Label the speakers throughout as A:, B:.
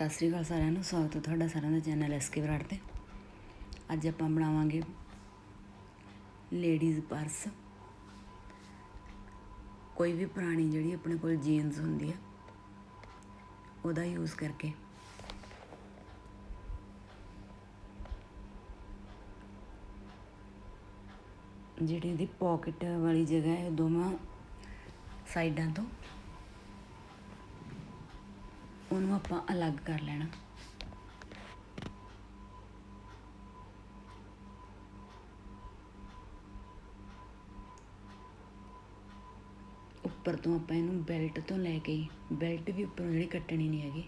A: ਸਤਿ ਸ੍ਰੀ ਅਕਾਲ ਸਾਰਿਆਂ ਨੂੰ, ਸਵਾਗਤ ਹੈ ਤੁਹਾਡਾ ਸਾਰਿਆਂ ਦਾ ਚੈਨਲ ਐਸਕੇ ਬਰਾੜ ਤੇ। ਅੱਜ ਆਪਾਂ ਬਣਾਵਾਂਗੇ ਲੇਡੀਜ਼ ਪਰਸ ਕੋਈ ਵੀ ਪੁਰਾਣੀ ਜਿਹੜੀ ਆਪਣੇ ਕੋਲ ਜੀਨਸ ਹੁੰਦੀ ਹੈ ਉਹਦਾ ਯੂਜ਼ ਕਰਕੇ। ਜਿਹੜੀ ਇਹਦੀ ਪਾਕਟ ਵਾਲੀ ਜਗ੍ਹਾ ਹੈ ਦੋਵਾਂ ਸਾਈਡਾਂ ਤੋਂ ਉਹਨੂੰ ਆਪਾਂ ਅਲੱਗ ਕਰ ਲੈਣਾ। ਉੱਪਰ ਤੋਂ ਆਪਾਂ ਇਹਨੂੰ ਬੈਲਟ ਤੋਂ ਲੈ ਕੇ, ਬੈਲਟ ਵੀ ਉੱਪਰੋਂ ਜਿਹੜੀ ਕੱਟਣੀ ਨਹੀਂ ਹੈਗੀ,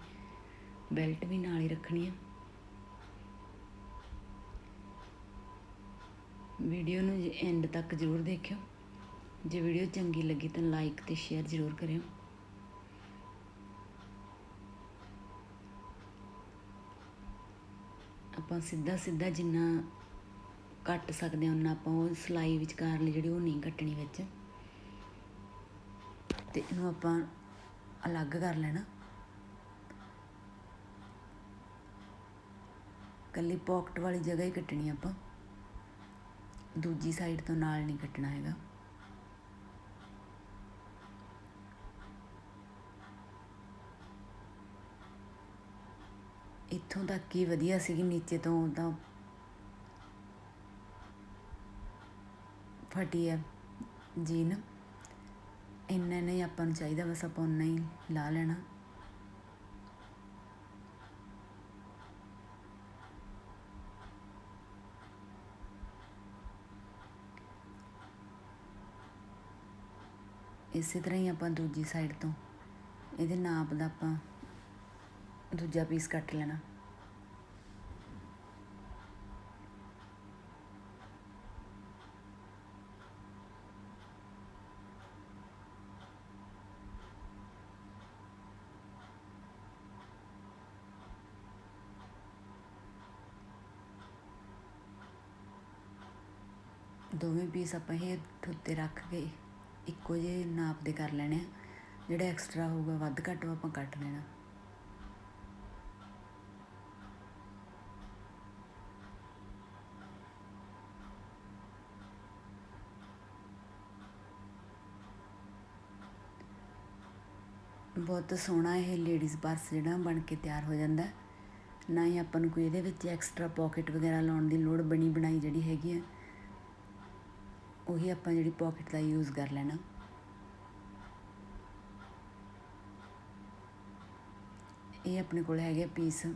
A: ਬੈਲਟ ਵੀ ਨਾਲ ਹੀ ਰੱਖਣੀ ਆ। ਵੀਡੀਓ ਨੂੰ ਐਂਡ ਤੱਕ ਜ਼ਰੂਰ ਦੇਖਿਓ। ਜੇ ਵੀਡੀਓ ਚੰਗੀ ਲੱਗੀ ਤਾਂ ਲਾਈਕ ਤੇ ਸ਼ੇਅਰ ਜ਼ਰੂਰ ਕਰਿਓ। ਆਪਾਂ ਸਿੱਧਾ ਸਿੱਧਾ ਜਿੰਨਾ ਕੱਟ ਸਕਦੇ ਹਾਂ ਉਹਨਾਂ ਆਪਾਂ ਉਹ ਸਲਾਈ ਵਿਚਕਾਰ ਲਈ ਜਿਹੜੀ ਉਹ ਨਹੀਂ ਕੱਟਣੀ ਵਿੱਚ। ਤੇ ਇਹਨੂੰ ਆਪਾਂ ਅਲੱਗ ਕਰ ਲੈਣਾ। ਕੱਲੀ ਪਾਕਟ ਵਾਲੀ ਜਗ੍ਹਾ ਹੀ ਕੱਟਣੀ ਆਪਾਂ। ਦੂਜੀ ਸਾਈਡ ਤੋਂ ਨਾਲ ਨਹੀਂ ਕੱਟਣਾ ਹੈਗਾ। ਇੱਥੋਂ ਤੱਕ ਹੀ ਵਧੀਆ ਸੀਗੀ ਨੀਚੇ ਤੋਂ ਤਾਂ ਫਟੀ ਹੈ ਜੀਨ। ਇੰਨਾ ਨਹੀਂ ਆਪਾਂ ਨੂੰ ਚਾਹੀਦਾ, ਬਸ ਆਪਾਂ ਉਨਾ ਹੀ ਲਾ ਲੈਣਾ। ਇਸੇ ਤਰ੍ਹਾਂ ਹੀ ਆਪਾਂ ਦੂਜੀ ਸਾਈਡ ਤੋਂ, ਇਹਦੇ ਨਾਪ ਦਾ ਆਪਾਂ ਦੂਜਾ ਪੀਸ ਕੱਟ ਲੈਣਾ। ਦੋਵੇਂ ਪੀਸ ਆਪਾਂ ਇਹ ਉੱਤੇ ਰੱਖ ਕੇ ਇੱਕੋ ਜਿਹੇ ਨਾਪ ਦੇ ਕਰ ਲੈਣੇ ਆ। ਜਿਹੜਾ ਐਕਸਟਰਾ ਹੋਊਗਾ, ਵੱਧ ਘੱਟ ਉਹ ਆਪਾਂ ਕੱਟ ਲੈਣਾ ਬਹੁਤ ਸੋਹਣਾ ਇਹ ਲੇਡੀਜ਼ ਪਰਸ ਜਿਹੜਾ ਬਣ ਕੇ ਤਿਆਰ ਹੋ ਜਾਂਦਾ ਨਾ ਹੀ ਆਪਾਂ ਨੂੰ ਕੋਈ ਇਹਦੇ ਵਿੱਚ ਐਕਸਟਰਾ ਪਾਕਟ ਵਗੈਰਾ ਲਾਉਣ ਦੀ ਲੋੜ ਬਣੀ ਬਣਾਈ ਜਿਹੜੀ ਹੈਗੀ ਆ ਉਹੀ ਆਪਾਂ ਜਿਹੜੀ ਪਾਕਟ ਦਾ ਯੂਜ਼ ਕਰ ਲੈਣਾ। ਇਹ ਆਪਣੇ ਕੋਲ ਹੈਗੇ ਪੀਸ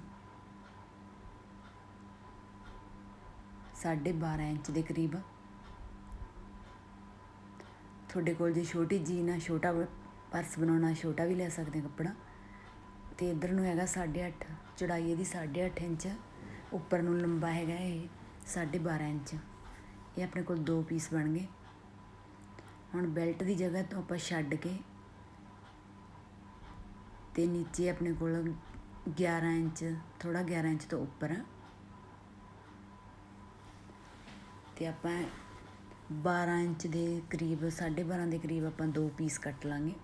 A: 12.5 ਇੰਚ ਦੇ ਕਰੀਬ। ਤੁਹਾਡੇ ਕੋਲ ਜੇ ਛੋਟੀ ਜੀਨ ਆ ਛੋਟਾ ਪਰਸ ਬਣਾਉਣਾ, ਛੋਟਾ ਵੀ ਲੈ ਸਕਦੇ ਕੱਪੜਾ। ਤੇ ਇਧਰ ਨੂੰ ਹੈਗਾ 8.5 ਚੌੜਾਈ ਇਹਦੀ 8.5 ਇੰਚ। ਉੱਪਰ ਨੂੰ ਲੰਬਾ ਹੈਗਾ ਇਹ 12.5 ਇੰਚ। ਇਹ ਆਪਣੇ ਕੋਲ ਦੋ ਪੀਸ ਬਣ ਗਏ। ਹੁਣ ਬੈਲਟ ਦੀ ਜਗ੍ਹਾ ਤੋਂ ਆਪਾਂ ਛੱਡ ਕੇ ਤੇ ਨੀਚੇ ਆਪਣੇ ਕੋਲ 11 ਇੰਚ ਥੋੜਾ 11 ਇੰਚ ਤੋਂ ਉੱਪਰ ਤੇ ਆਪਾਂ 12 ਇੰਚ ਦੇ ਕਰੀਬ 12.5 ਦੇ ਕਰੀਬ ਆਪਾਂ ਦੋ ਪੀਸ ਕੱਟ ਲਾਂਗੇ।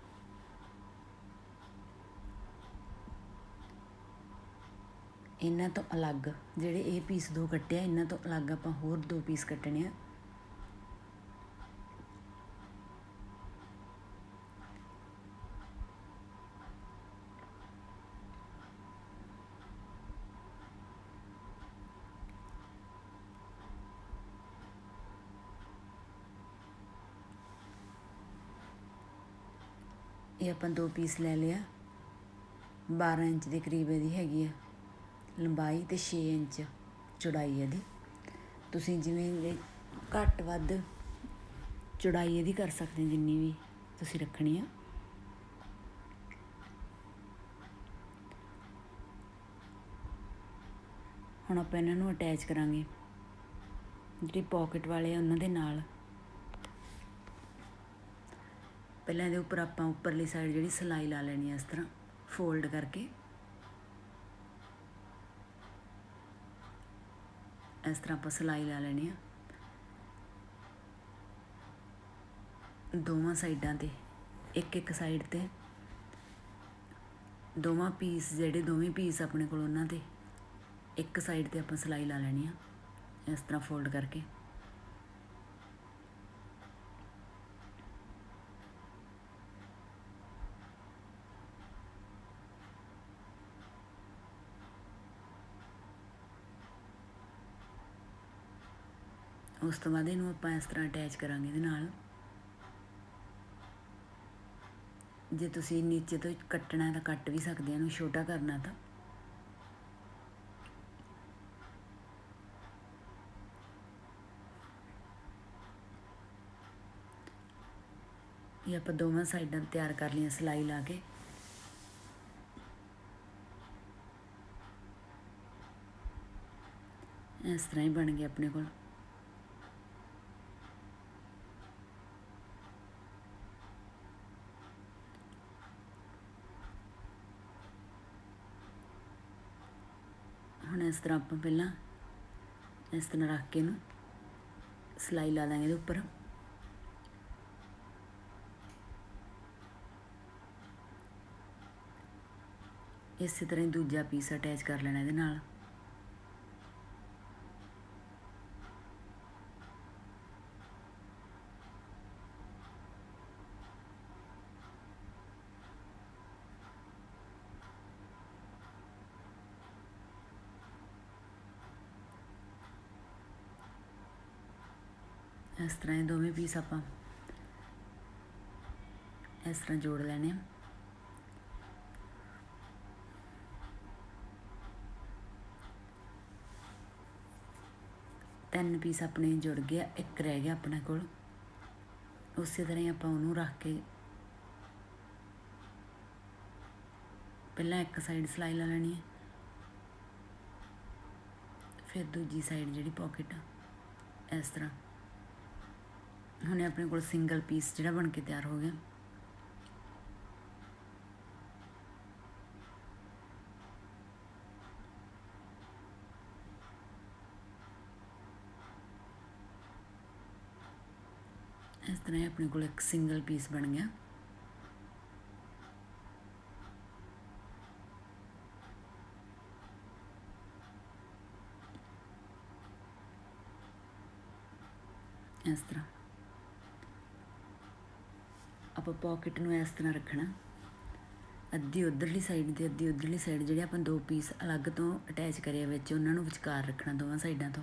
A: ਇਹਨਾਂ ਤੋਂ ਅਲੱਗ ਜਿਹੜੇ ਇਹ ਪੀਸ ਦੋ ਕੱਟਿਆ ਇਹਨਾਂ ਤੋਂ ਅਲੱਗ ਆਪਾਂ ਹੋਰ ਦੋ ਪੀਸ ਕੱਟਣੇ ਆ। ਇਹ ਆਪਾਂ ਦੋ ਪੀਸ ਲੈ ਲਿਆ। 12 ਇੰਚ ਦੇ ਕਰੀਬ ਇਹਦੀ ਹੈਗੀ ਆ। ਲੰਬਾਈ ਤੇ 6 ਇੰਚ ਚੌੜਾਈ ਇਹਦੀ। ਤੁਸੀਂ ਜਿਵੇਂ ਘੱਟ ਵੱਧ ਚੌੜਾਈ ਇਹਦੀ ਕਰ ਸਕਦੇ ਜਿੰਨੀ ਵੀ ਤੁਸੀਂ ਰੱਖਣੀ ਆ। ਹੁਣ ਆਪਾਂ ਇਹਨਾਂ ਨੂੰ ਅਟੈਚ ਕਰਾਂਗੇ। ਜਿਹੜੀ ਪਾਕਟ ਵਾਲੇ ਆ, ਉਹਨਾਂ ਦੇ ਨਾਲ। ਪਹਿਲਾਂ ਇਹਦੇ ਉੱਪਰ ਆਪਾਂ ਉੱਪਰਲੀ ਸਾਈਡ ਜਿਹੜੀ ਸਲਾਈ ਲਾ ਲੈਣੀ ਆ, ਇਸ ਤਰ੍ਹਾਂ ਫੋਲਡ ਕਰਕੇ। ਇਸ ਤਰ੍ਹਾਂ ਆਪਾਂ ਸਲਾਈ ਲਾ ਲੈਣੀ ਆ। ਦੋਵਾਂ ਸਾਈਡਾਂ ਤੇ, ਇੱਕ ਇੱਕ ਸਾਈਡ ਤੇ। ਦੋਵਾਂ ਪੀਸ ਜਿਹੜੇ ਦੋਵੇਂ ਪੀਸ ਆਪਣੇ ਕੋਲ ਉਹਨਾਂ ਤੇ, ਇੱਕ ਸਾਈਡ ਤੇ ਆਪਾਂ ਸਿਲਾਈ ਲਾ ਲੈਣੀ ਆ, ਇਸ ਤਰ੍ਹਾਂ ਫੋਲਡ ਕਰਕੇ। ਉਸ ਤੋਂ ਬਾਅਦ ਇਹਨੂੰ ਆਪਾਂ ਇਸ ਤਰ੍ਹਾਂ ਅਟੈਚ ਕਰਾਂਗੇ ਇਹਦੇ ਨਾਲ। ਜੇ ਤੁਸੀਂ ਨੀਚੇ ਤੋਂ ਕੱਟਣਾ ਤਾਂ ਕੱਟ ਵੀ ਸਕਦੇ ਆ, ਇਹਨੂੰ ਛੋਟਾ ਕਰਨਾ ਤਾਂ। ਇਹ ਆਪਾਂ ਦੋਵਾਂ ਸਾਈਡਾਂ ਤਿਆਰ ਕਰ ਲਈਆਂ ਸਿਲਾਈ ਲਾ ਕੇ। ਇਸ ਤਰ੍ਹਾਂ ਹੀ ਬਣ ਗਿਆ ਆਪਣੇ ਕੋਲ ਹੁਣ ਇਸ ਤਰ੍ਹਾਂ ਆਪਾਂ ਪਹਿਲਾਂ ਇਸ ਤਰ੍ਹਾਂ ਰੱਖ ਕੇ ਇਹਨੂੰ ਸਿਲਾਈ ਲਾ ਦਾਂਗੇ ਇਹਦੇ ਉੱਪਰ। ਇਸੇ ਤਰ੍ਹਾਂ ਹੀ ਦੂਜਾ ਪੀਸ ਅਟੈਚ ਕਰ ਲੈਣਾ ਇਹਦੇ ਨਾਲ। ਇਸ ਤਰ੍ਹਾਂ ਇਹ ਦੋਵੇਂ ਪੀਸ ਆਪਾਂ ਇਸ ਤਰ੍ਹਾਂ ਜੋੜ ਲੈਣੇ ਆ। ਤਿੰਨ ਪੀਸ ਆਪਣੇ ਜੁੜ ਗਿਆ ਇੱਕ ਰਹਿ ਗਿਆ ਆਪਣੇ ਕੋਲ। ਉਸੇ ਤਰ੍ਹਾਂ ਹੀ ਆਪਾਂ ਉਹਨੂੰ ਰੱਖ ਕੇ ਪਹਿਲਾਂ ਇੱਕ ਸਾਈਡ ਸਿਲਾਈ ਲਾ ਲੈਣੀ ਹੈ ਫਿਰ ਦੂਜੀ ਸਾਈਡ ਜਿਹੜੀ ਪਾਕਟ ਇਸ ਤਰ੍ਹਾਂ। ਹੁਣ ਇਹ ਆਪਣੇ ਕੋਲ ਸਿੰਗਲ ਪੀਸ ਜਿਹੜਾ ਬਣ ਕੇ ਤਿਆਰ ਹੋ ਗਿਆ ਇਸ ਤਰ੍ਹਾਂ ਹੀ ਆਪਣੇ ਕੋਲ ਇੱਕ ਸਿੰਗਲ ਪੀਸ ਬਣ ਗਿਆ ਇਸ ਤਰ੍ਹਾਂ ਆਪਾਂ ਪਾਕਟ ਨੂੰ ਇਸ ਤਰ੍ਹਾਂ ਰੱਖਣਾ। ਅੱਧੀ ਉਧਰਲੀ ਸਾਈਡ ਤੇ ਅੱਧੀ ਉਧਰਲੀ ਸਾਈਡ ਜਿਹੜੇ ਆਪਾਂ ਦੋ ਪੀਸ ਅਲੱਗ ਤੋਂ ਅਟੈਚ ਕਰੇ ਵਿੱਚ, ਉਹਨਾਂ ਨੂੰ ਵਿਚਕਾਰ ਰੱਖਣਾ ਦੋਵਾਂ ਸਾਈਡਾਂ ਤੋਂ।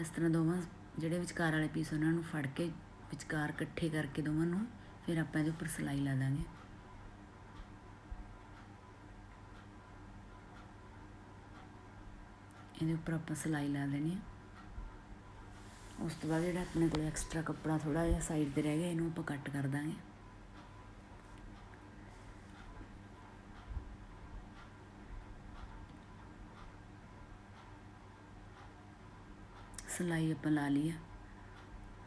A: ਇਸ ਤਰ੍ਹਾਂ ਦੋਵਾਂ ਜਿਹੜੇ ਵਿਚਕਾਰ ਵਾਲੇ ਪੀਸ ਉਹਨਾਂ ਨੂੰ ਫੜ ਕੇ ਵਿਚਕਾਰ ਇਕੱਠੇ ਕਰਕੇ ਦੋਵਾਂ ਨੂੰ, ਫਿਰ ਆਪਾਂ ਇਹਦੇ ਉੱਪਰ ਸਿਲਾਈ ਲਾ ਦਾਂਗੇ। ਇਹਦੇ ਉੱਪਰ ਆਪਾਂ ਸਿਲਾਈ ਲਾ ਦੇਣੀ ਹੈ ਉਸ ਤੋਂ ਬਾਅਦ ਜਿਹੜਾ ਆਪਣੇ ਕੋਲ ਐਕਸਟਰਾ ਕੱਪੜਾ ਥੋੜਾ ਜਿਹਾ ਸਾਈਡ ਤੇ ਰਹਿ ਗਿਆ, ਇਹਨੂੰ ਆਪਾਂ ਕੱਟ ਕਰ ਦਾਂਗੇ। ਸਿਲਾਈ ਆਪਾਂ ਲਾ ਲਈ ਆ।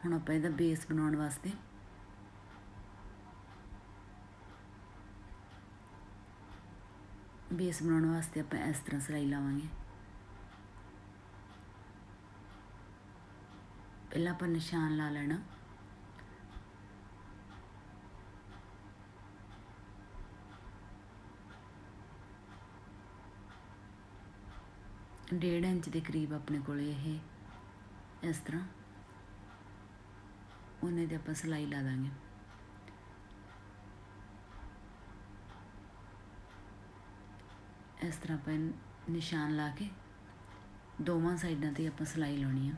A: ਹੁਣ ਆਪਾਂ ਇਹਦਾ ਬੇਸ ਬਣਾਉਣ ਵਾਸਤੇ ਬੇਸ ਬਣਾਉਣ ਵਾਸਤੇ ਆਪਾਂ ਇਸ ਤਰ੍ਹਾਂ ਸਿਲਾਈ ਲਾਵਾਂਗੇ। ਪਹਿਲਾਂ ਆਪਾਂ ਨਿਸ਼ਾਨ ਲਾ ਲੈਣਾ। ਡੇਢ ਇੰਚ ਦੇ ਕਰੀਬ ਆਪਣੇ ਕੋਲ ਇਹ, ਇਸ ਤਰ੍ਹਾਂ। ਉਹਨੇ ਤੇ ਆਪਾਂ ਸਿਲਾਈ ਲਾ ਦਾਂਗੇ। ਇਸ ਤਰ੍ਹਾਂ ਆਪਾਂ ਨਿਸ਼ਾਨ ਲਾ ਕੇ ਦੋਵਾਂ ਸਾਈਡਾਂ ਤੇ ਆਪਾਂ ਸਿਲਾਈ ਲਾਉਣੀ ਆ।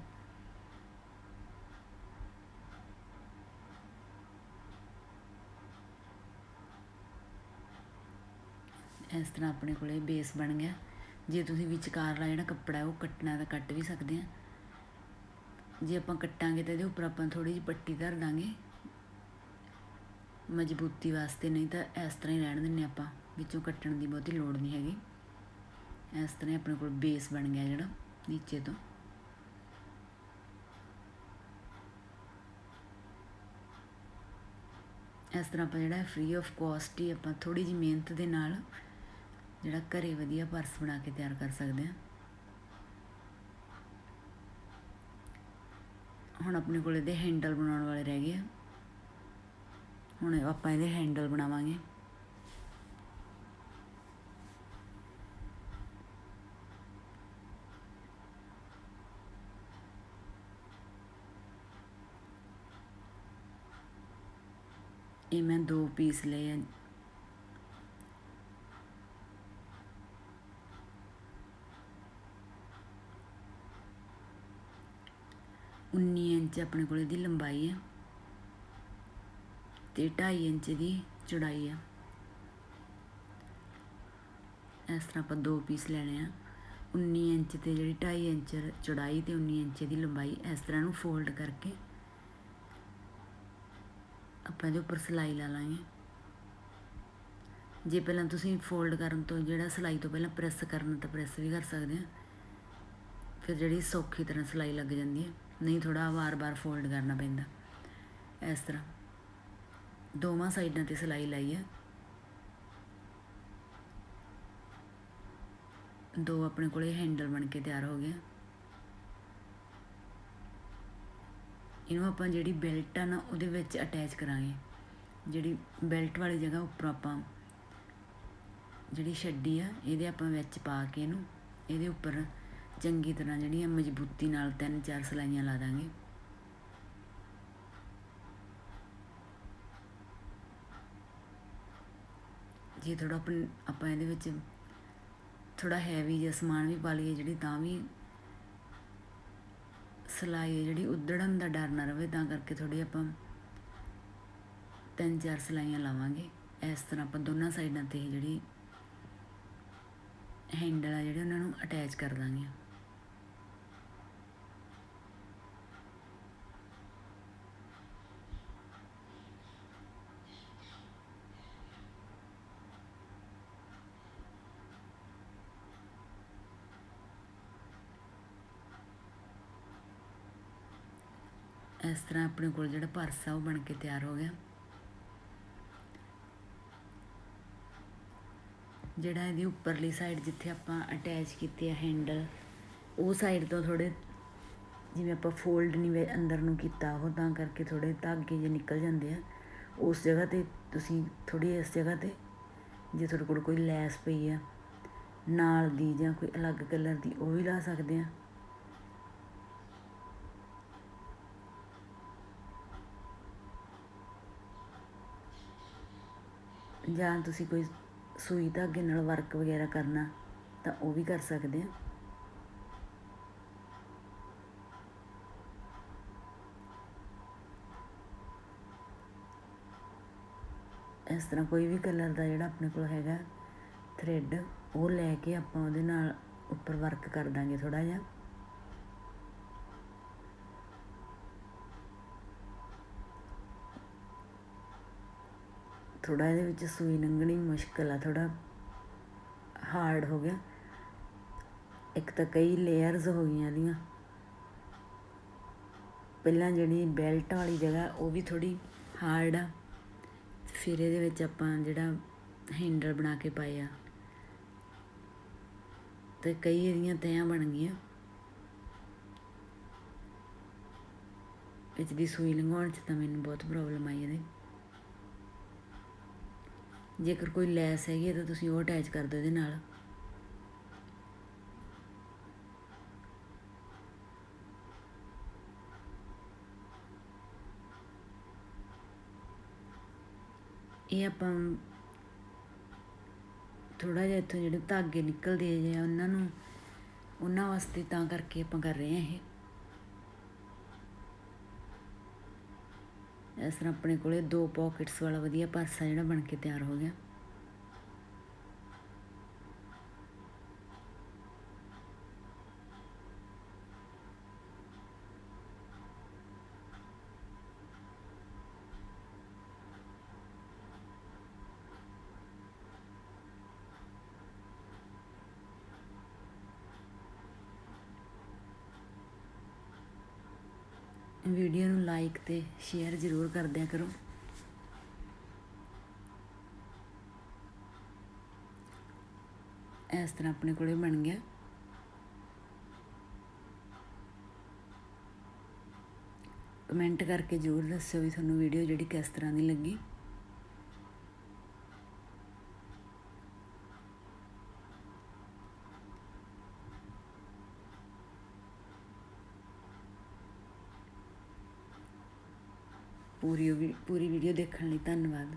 A: ਇਸ ਤਰ੍ਹਾਂ ਆਪਣੇ ਕੋਲੇ ਬੇਸ ਬਣ ਗਿਆ। ਜੇ ਤੁਸੀਂ ਵਿਚਕਾਰਲਾ ਜਿਹੜਾ ਕੱਪੜਾ ਉਹ ਕੱਟਣਾ ਤਾਂ ਕੱਟ ਵੀ ਸਕਦੇ ਆ। ਜੇ ਆਪਾਂ ਕੱਟਾਂਗੇ ਤਾਂ ਇਹਦੇ ਉੱਪਰ ਆਪਾਂ ਥੋੜੀ ਜਿਹੀ ਪੱਟੀ ਧਰ ਦਾਂਗੇ। ਮਜ਼ਬੂਤੀ ਵਾਸਤੇ ਨਹੀਂ ਤਾਂ ਇਸ ਤਰ੍ਹਾਂ ਹੀ ਰਹਿਣ ਦਿੰਨੇ ਆਪਾਂ, ਵਿੱਚੋਂ ਕੱਟਣ ਦੀ ਬਹੁਤੀ ਲੋੜ ਨਹੀਂ ਹੈਗੀ। ਇਸ ਤਰ੍ਹਾਂ ਆਪਣੇ ਕੋਲ ਬੇਸ ਬਣ ਗਿਆ ਜਿਹੜਾ, ਨੀਚੇ ਤੋਂ। ਇਸ ਤਰ੍ਹਾਂ ਆਪਾਂ ਜਿਹੜਾ ਫ੍ਰੀ ਆਫ ਕਾਸਟ ਹੀ ਆਪਾਂ ਥੋੜੀ ਜਿਹੀ ਮਿਹਨਤ ਦੇ ਨਾਲ ਜਿਹੜਾ ਘਰੇ ਵਧੀਆ ਪਰਸ ਬਣਾ ਕੇ ਤਿਆਰ ਕਰ ਸਕਦੇ ਹਾਂ। ਹੁਣ ਆਪਣੇ ਕੋਲ ਇਹਦੇ ਹੈਂਡਲ ਬਣਾਉਣ ਵਾਲੇ ਰਹਿ ਗਏ ਆ। ਹੁਣ ਆਪਾਂ ਇਹਦੇ ਹੈਂਡਲ ਬਣਾਵਾਂਗੇ। ਇਹ ਮੈਂ ਦੋ ਪੀਸ ਲਏ ਆ ਉੱਨੀ ਇੰਚ ਆਪਣੇ ਕੋਲ ਇਹਦੀ ਲੰਬਾਈ ਆ ਤੇ 2.5 ਇੰਚ ਦੀ ਚੌੜਾਈ ਆ। ਇਸ ਤਰ੍ਹਾਂ ਆਪਾਂ ਦੋ ਪੀਸ ਲੈਣੇ ਆ। 19 ਇੰਚ ਤੇ ਜਿਹੜੀ 2.5 ਇੰਚ ਚੌੜਾਈ ਤੇ 19 ਇੰਚ ਦੀ ਲੰਬਾਈ ਇਸ ਤਰ੍ਹਾਂ ਨੂੰ ਫੋਲਡ ਕਰਕੇ ਆਪਾਂ ਇਹਦੇ ਉੱਪਰ ਸਿਲਾਈ ਲਾ ਲਾਂਗੇ। ਜੇ ਪਹਿਲਾਂ ਤੁਸੀਂ ਫੋਲਡ ਕਰਨ ਤੋਂ ਜਿਹੜਾ ਸਿਲਾਈ ਤੋਂ ਪਹਿਲਾਂ ਪ੍ਰੈਸ ਕਰਨਾ ਤਾਂ ਪ੍ਰੈਸ ਵੀ ਕਰ ਸਕਦੇ ਆ। ਫਿਰ ਜਿਹੜੀ ਸੌਖੀ ਤਰ੍ਹਾਂ ਸਿਲਾਈ ਲੱਗ ਜਾਂਦੀ ਹੈ ਨਹੀਂ ਥੋੜਾ ਵਾਰ-ਵਾਰ ਫੋਲਡ ਕਰਨਾ ਪੈਂਦਾ। ਇਸ ਤਰ੍ਹਾਂ। ਦੋਵਾਂ ਸਾਈਡਾਂ ਤੇ ਸਿਲਾਈ ਲਾਈ ਹੈ ਦੋ ਆਪਣੇ ਕੋਲੇ ਹੈਂਡਲ ਬਣ ਕੇ ਤਿਆਰ ਹੋ ਗਿਆ ਇਹਨੂੰ ਆਪਾਂ ਜਿਹੜੀ ਬੈਲਟ ਆ ਨਾ, ਉਹਦੇ ਵਿੱਚ ਅਟੈਚ ਕਰਾਂਗੇ। ਜਿਹੜੀ ਬੈਲਟ ਵਾਲੀ ਜਗ੍ਹਾ ਉੱਪਰ ਆਪਾਂ ਜਿਹੜੀ ਛੱਡੀ ਆ, ਇਹਦੇ ਆਪਾਂ ਵਿੱਚ ਪਾ ਕੇ ਇਹਨੂੰ, ਇਹਦੇ ਉੱਪਰ ਚੰਗੀ ਤਰ੍ਹਾਂ ਜਿਹੜੀਆਂ ਮਜ਼ਬੂਤੀ ਨਾਲ ਤਿੰਨ ਚਾਰ ਸਲਾਈਆਂ ਲਾ ਦਾਂਗੇ। ਜੇ ਥੋੜਾ ਆਪਾਂ ਇਹਦੇ ਵਿੱਚ ਥੋੜਾ ਹੈਵੀ ਜਿਹਾ ਸਮਾਨ ਵੀ ਪਾ ਲਈਏ ਜਿਹੜੀ ਤਾਂ ਵੀ ਸਲਾਈ ਹੈ, ਜਿਹੜੀ ਉਧੜਨ ਦਾ ਡਰ ਨਾ ਰਵੇ, ਤਾਂ ਕਰਕੇ ਥੋੜੀ ਆਪਾਂ ਤਿੰਨ ਚਾਰ ਸਲਾਈਆਂ ਲਾਵਾਂਗੇ। ਇਸ ਤਰ੍ਹਾਂ ਆਪਾਂ ਦੋਨਾਂ ਸਾਈਡਾਂ ਤੇ ਜਿਹੜੀ ਹੈਂਡਲ ਆ, ਜਿਹੜੇ ਉਹਨਾਂ ਨੂੰ ਅਟੈਚ ਕਰ ਦਾਂਗੇ। ਇਸ ਤਰ੍ਹਾਂ ਆਪਣੇ ਕੋਲ ਜਿਹੜਾ ਪਰਸ ਆ, ਉਹ ਬਣ ਕੇ ਤਿਆਰ ਹੋ ਗਿਆ। ਜਿਹੜਾ ਇਹਦੀ ਉੱਪਰਲੀ ਸਾਈਡ ਜਿੱਥੇ ਆਪਾਂ ਅਟੈਚ ਕੀਤੇ ਆ ਹੈਂਡਲ ਉਹ ਸਾਈਡ ਤੋਂ ਥੋੜੇ ਜਿਵੇਂ ਆਪਾਂ ਫੋਲਡ ਨਹੀਂ ਅੰਦਰ ਨੂੰ ਕੀਤਾ, ਉਹ ਤਾਂ ਕਰਕੇ ਥੋੜੇ ਧਾਗੇ ਜੇ ਨਿਕਲ ਜਾਂਦੇ ਆ। ਉਸ ਜਗ੍ਹਾ ਤੇ ਤੁਸੀਂ ਥੋੜੀ ਇਸ ਜਗ੍ਹਾ ਤੇ, ਜੇ ਤੁਹਾਡੇ ਕੋਲ ਕੋਈ ਲੈਸ ਪਈ ਆ, ਨਾਲ ਦੀ ਜਾਂ ਕੋਈ ਅਲੱਗ ਕਲਰ ਦੀ, ਉਹ ਵੀ ਲਾ ਸਕਦੇ ਆ। ਜਾਂ ਤੁਸੀਂ ਕੋਈ ਸੂਈ ਧਾਗੇ ਨਾਲ ਵਰਕ ਵਗੈਰਾ ਕਰਨਾ, ਤਾਂ ਉਹ ਵੀ ਕਰ ਸਕਦੇ ਆ ਇਸ ਤਰ੍ਹਾਂ ਕੋਈ ਵੀ ਕਲਰ ਦਾ ਜਿਹੜਾ ਆਪਣੇ ਕੋਲ ਹੈਗਾ ਥ੍ਰੈਡ ਉਹ ਲੈ ਕੇ ਆਪਾਂ ਉਹਦੇ ਨਾਲ ਉੱਪਰ ਵਰਕ ਕਰ ਦਾਂਗੇ ਥੋੜਾ ਜਿਹਾ। ਥੋੜਾ ਇਹਦੇ ਵਿੱਚ ਸੂਈ ਲੰਘਣੀ ਮੁਸ਼ਕਲ ਆ ਥੋੜਾ ਹਾਰਡ ਹੋ ਗਿਆ। ਇੱਕ ਤਾਂ ਕਈ ਲੇਅਰਸ ਹੋ ਗਈਆਂ ਇਹਦੀਆਂ। ਪਹਿਲਾਂ ਜਿਹੜੀ ਬੈਲਟ ਵਾਲੀ ਜਗ੍ਹਾ, ਉਹ ਵੀ ਥੋੜੀ ਹਾਰਡ ਆ। ਫਿਰ ਇਹਦੇ ਵਿੱਚ ਆਪਾਂ ਜਿਹੜਾ ਹੈਂਡਲ ਬਣਾ ਕੇ ਪਾਇਆ ਤੇ ਕਈ ਇਹਦੀਆਂ ਤੈਆਂ ਬਣ ਗਈਆਂ। ਵਿੱਚ ਦੀ ਸੂਈ ਲੰਘਾਉਣ ਚ ਤਾਂ ਮੈਨੂੰ ਬਹੁਤ ਪ੍ਰੋਬਲਮ ਆਈ ਇਹਦੇ। ਜੇਕਰ ਕੋਈ ਲੈਸ ਹੈਗੀ ਹੈ ਤਾਂ ਤੁਸੀਂ ਉਹ ਅਟੈਚ ਕਰ ਦਿਓ ਇਹਦੇ ਨਾਲ। ਇਹ ਆਪਾਂ ਥੋੜਾ ਜਿਹਾ ਇੱਥੋਂ ਜਿਹੜੇ ਧਾਗੇ ਨਿਕਲਦੇ ਆ ਉਹਨਾਂ ਨੂੰ, ਉਹਨਾਂ ਵਾਸਤੇ ਤਾਂ ਕਰਕੇ ਆਪਾਂ ਕਰ ਰਹੇ ਹਾਂ ਇਹ। ਇਸ ਤਰ੍ਹਾਂ ਆਪਣੇ ਕੋਲੇ ਦੋ ਪਾਕਟਸ ਵਾਲਾ ਵਧੀਆ ਪਰਸ ਜਿਹੜਾ ਬਣ ਕੇ ਤਿਆਰ ਹੋ ਗਿਆ। ਵੀਡੀਓ ਨੂੰ ਲਾਈਕ ਤੇ ਸ਼ੇਅਰ ਜ਼ਰੂਰ ਕਰ ਦਿਆ ਕਰੋ। ਇਸ ਤਰ੍ਹਾਂ ਆਪਣੇ ਕੋਲੇ ਬਣ ਗਿਆ। ਕਮੈਂਟ ਕਰਕੇ ਜ਼ਰੂਰ ਦੱਸਿਓ ਵੀ ਤੁਹਾਨੂੰ ਵੀਡੀਓ ਜਿਹੜੀ ਕਿਸ ਤਰ੍ਹਾਂ ਦੀ ਲੱਗੀ। ਪੂਰੀ ਪੂਰੀ ਵੀਡੀਓ ਦੇਖਣ ਲਈ ਧੰਨਵਾਦ।